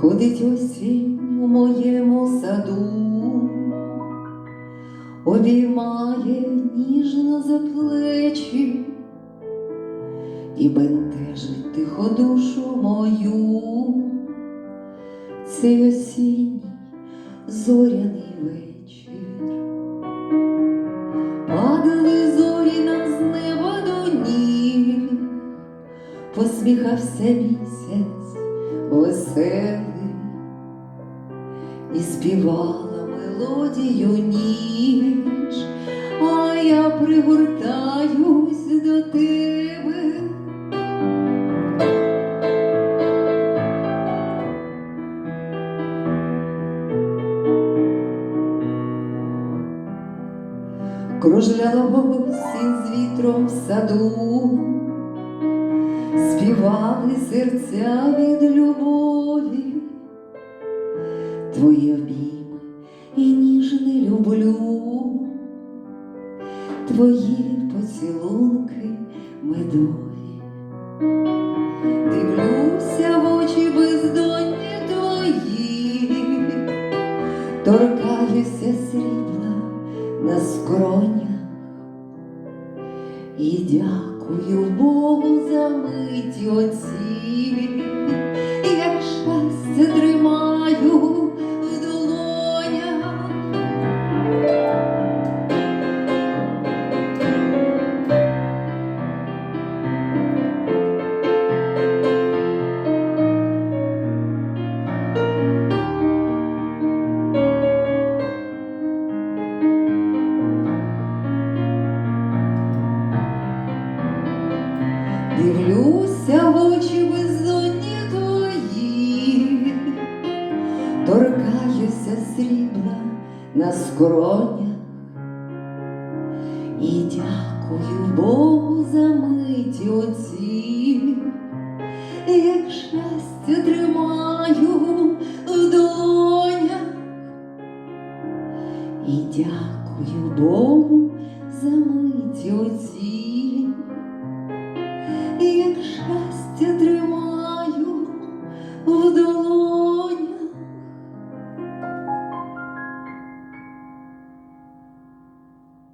Ходить осінь у моєму саду, обіймає ніжно за плечі і бентежить тихо душу мою. Цей осінній зоряний вечір. Падали зорі нам з неба до ніг, посміхався місяць веселий і співала мелодію ніч, а я пригортаюсь до тебе. Кружляла осінь з вітром в саду, серця від любові, твої обійми і ніжне люблю, твої поцілунки медові, дивлюся в очі бездонні твої, торкаюся срібла на скронях. І дякую Богу за мить оці, Дивлюся в очі безодні твої, торкаюся срібла на скронях. І дякую Богу за мить оці, як щастя тримаю в долонях. І дякую Богу